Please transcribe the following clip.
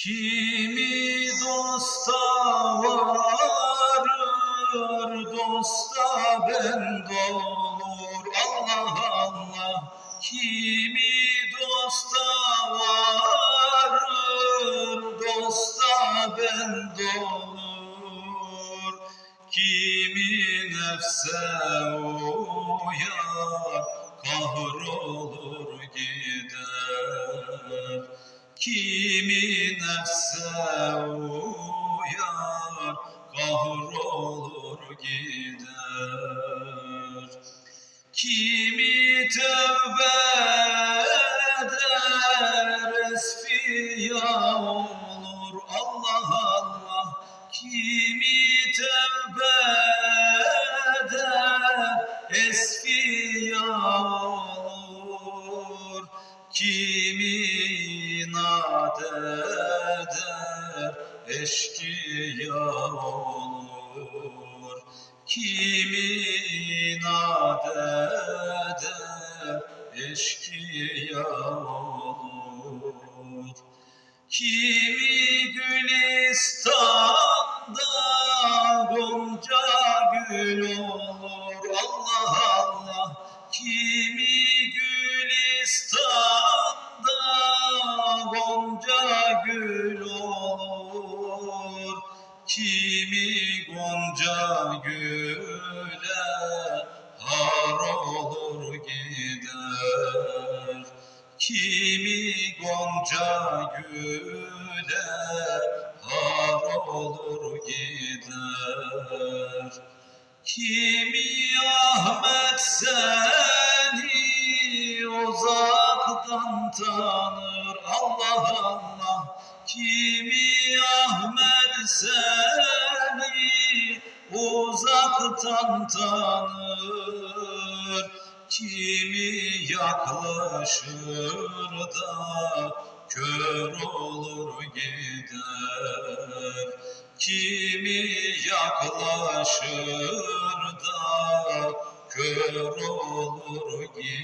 Kimi dosta varır, dosta ben olur. Allah Allah. Kimi dosta varır, dosta ben olur. Kimi nefse uyar, Kimi nefse uyar, kahrolur gider. Kimi tövbe eder, esfiya olur. Allah Allah. Kimi tövbe eder, esfiya olur. Kimi eder, eşkıya olur. Kimi inat eder, eşkıya olur. Kimi Gülistan'da gonca gül olur Allah Allah Kimi gül olur. Kimi gonca güle har olur gider. Kimi gonca güle har olur gider. Kimi Ahmet seni uzaktan tanır Allah Kimi Ahmet seni uzaktan tanır? Kimi yaklaşır da kör olur gider? Kimi yaklaşır da kör olur gider